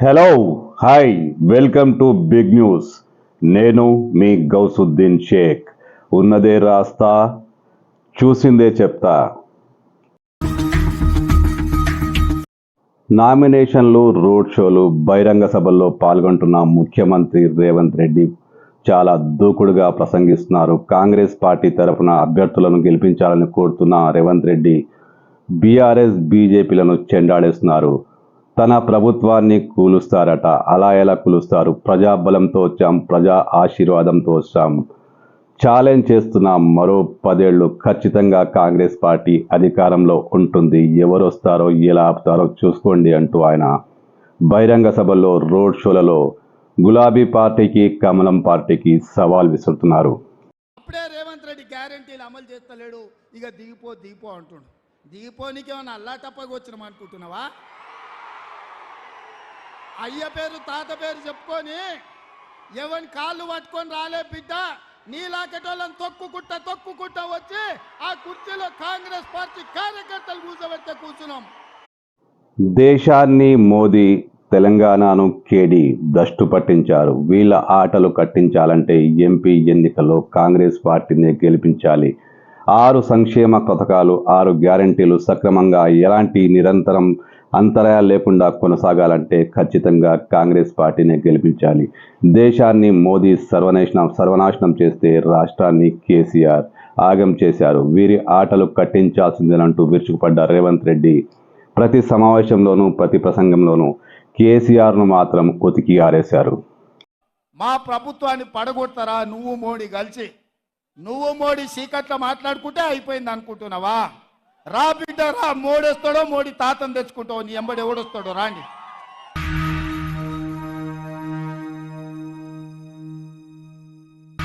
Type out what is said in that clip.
Hello hi welcome to big news నేను మీ గౌసుద్దీన్ షేక్. ఉన్నదే రాస్తా చూసిందే చెప్తా. నామినేషన్లు రోడ్ షోలు బహిరంగ సభల్లో పాల్గొంటున్న ముఖ్యమంత్రి రేవంత్ రెడ్డి చాలా దూకుడుగా ప్రసంగిస్తున్నారు. కాంగ్రెస్ పార్టీ తరఫున అభ్యర్థులను గెలిపించాలని కోరుతున్న రేవంత్ రెడ్డి బీఆర్ఎస్ బీజేపీలను చెండాడేస్తున్నారు. తన ప్రభుత్వాన్ని కూలుస్తారట. అలా ఎలా కూలుస్తారు? ప్రజాబలంతో వచ్చాం ప్రజా ఆశీర్వాదంతో వచ్చాం. ఛాలెంజ్ చేస్తున్నాం మరో పదేళ్ళు ఖచ్చితంగా కాంగ్రెస్ పార్టీ అధికారంలో ఉంటుంది. ఎవరు వస్తారో ఎలా ఆపుతారో చూసుకోండి అంటూ ఆయన. బహిరంగ సభల్లో రోడ్ షోలలో గులాబీ పార్టీకి కమలం పార్టీకి సవాల్ విసురుతున్నారు. అప్పుడే రేవంత్ రెడ్డి గ్యారంటీలు అమలు చేస్తలేడు. ఇక దిగిపో దిగిపో అంటుండు. దిగిపోనికి అల్లా తప్పగా వచ్చినాం అనుకుంటున్నావా? అయ్య పేరు తాత పేరు చెప్పుకొని ఎవరిని కాళ్ళు పట్టుకొని రాలే బిడ్డ. నీలాకటోళ్ళని తొక్కుకుంటా తొక్కుకుంటా వచ్చి ఆ కుర్చీలో కాంగ్రెస్ పార్టీ కార్యకర్తలు కూర్చోబెట్టే కూర్చున్నాం. దేశాన్ని మోదీ తెలంగాణను కేడి దష్టు పట్టించారు. వీళ్ళ ఆటలు కట్టించాలంటే ఎంపీ ఎన్నికల్లో కాంగ్రెస్ పార్టీని గెలిపించాలి. ఆరు సంక్షేమ పథకాలు ఆరు గ్యారంటీలు సక్రమంగా ఎలాంటి నిరంతరం అంతరాయాలు లేకుండా కొనసాగాలంటే ఖచ్చితంగా కాంగ్రెస్ పార్టీని గెలిపించాలి. దేశాన్ని మోదీ సర్వనాశనం సర్వనాశనం చేస్తే రాష్ట్రాన్ని కేసీఆర్ ఆగం చేశారు. వీరి ఆటలు కట్టించాల్సిందేనంటూ విరుచుకుపడ్డ రేవంత్ రెడ్డి ప్రతి సమావేశంలోనూ ప్రతి ప్రసంగంలోనూ కేసీఆర్ను మాత్రం కొతికి ఆరేశారు. మా ప్రభుత్వాన్ని పడగొడతారా నువ్వు మోడీ కలిసి? నువ్వు మోడీ సీకట్ల మాట్లాడుకుంటే అయిపోయింది అనుకుంటున్నావా? రా బిడ్డ రా మోడేస్తాడో మోడీ తాతను తెచ్చుకుంటావు నీ ఎంబడి ఎవడొస్తాడో రాండి.